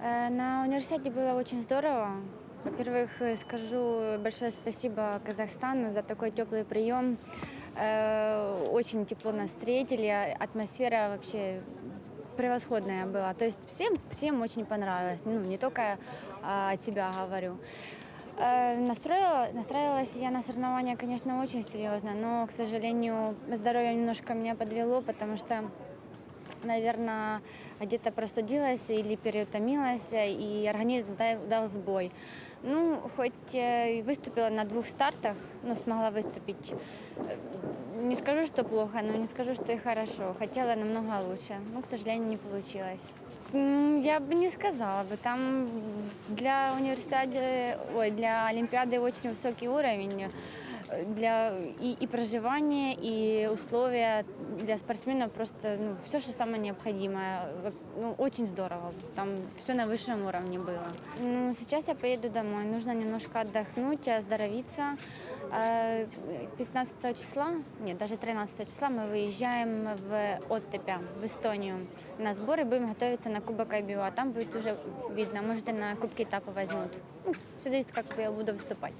Э, На университете было очень здорово. Во-первых, э, скажу большое спасибо Казахстану за такой теплый прием. Э, Очень тепло нас встретили, атмосфера вообще превосходная была. То есть всем, всем очень понравилось. Ну, не только а, от себя говорю. Э, Настроила, настраивалась я на соревнования, конечно, очень серьезно, но, к сожалению, здоровье немножко меня подвело, потому что наверное, где-то простудилась или переутомилась, и организм дал, дал сбой. Ну, хоть э, и выступила на двух стартах, ну, смогла выступить. Э, Не скажу, что плохо, но не скажу, что и хорошо. Хотела намного лучше, но, к сожалению, не получилось. М, Я бы не сказала бы. Там для универсиады, ой, для Олимпиады очень высокий уровень э, для и, и проживания, и условия для спортсменов просто ну, все, что самое необходимое. Во- Ну, очень здорово. Там все на высшем уровне было. Ну, сейчас я поеду домой. Нужно немножко отдохнуть, оздоровиться. Э, 15 числа, нет, даже 13 числа мы выезжаем в Оттепя, в Эстонию на сборы. Будем готовиться на Кубок IBU, а там будет уже видно. Может, и на Кубки этапа возьмут. все зависит, как я буду выступать.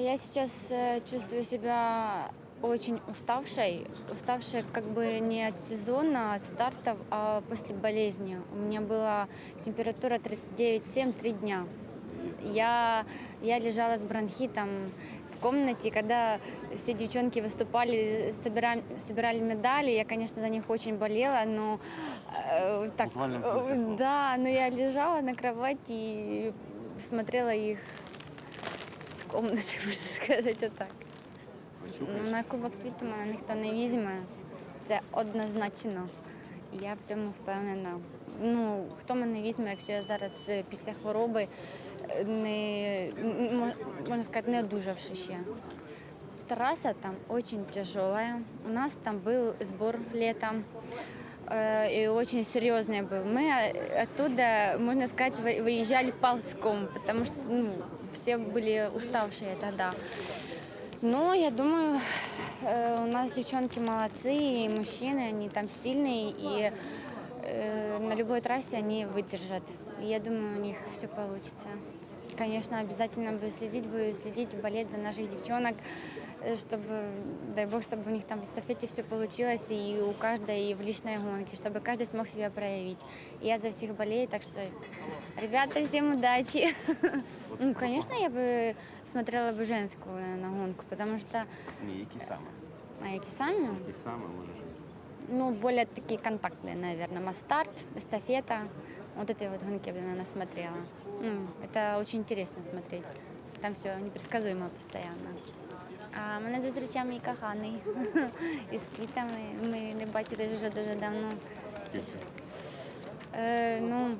Я сейчас э, чувствую себя очень уставшей, уставшей как бы не от сезона, от стартов, а после болезни. У меня была температура 39,7 три дня. Я, я лежала с бронхитом в комнате, когда все девчонки выступали, собирали, собирали медали. Я, конечно, за них очень болела, но э, так, буквальном смысле э, слова. да, но я лежала на кровати и смотрела их з комнати, можна сказати отак. Вичухаєш? На Кубок світу мене ніхто не візьме. Це однозначно. Я в цьому впевнена. Ну, хто мене візьме, якщо я зараз е, після хвороби е, не м- м- можна сказати, не одужавши ще. Трасса там очень тяжелая. У нас там был сбор летом. э, И очень серьезный был. Мы э, оттуда, можно сказать, вы- выезжали ползком, потому что ну, все были уставшие тогда. Но я думаю, э, у нас девчонки молодцы, и мужчины, они там сильные, и э, на любой трассе они выдержат. И я думаю, у них все получится. Конечно, обязательно буду следить, буду следить, болеть за наших девчонок, э, чтобы, дай бог, чтобы у них там в эстафете все получилось, и у каждой, и в личной гонке, чтобы каждый смог себя проявить. И я за всех болею, так что, ребята, всем удачи! Ну, конечно, я бы смотрела бы женскую на гонку, потому что, Ні, які саме? а які сами, Які саме можеш? ну, более такие контактные, наверное, Мастарт, эстафета, вот этой вот гонки я бы, наверное, смотрела. Ну, это очень интересно смотреть. Там все непредсказуемо постоянно. А мене зустрічав мій коханий із квітами. Ми не бачились вже дуже давно. Скільки? Е, ну,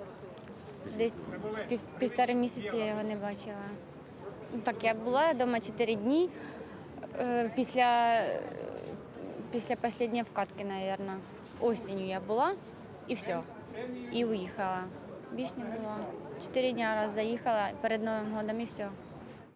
десь пів, півтори місяці я його не бачила. Ну, так, я була вдома чотири дні е, після, після останньої вкатки, мабуть. Осінню я була і все. І уїхала. Більш не було. Чотири дні раз заїхала перед Новим годом і все.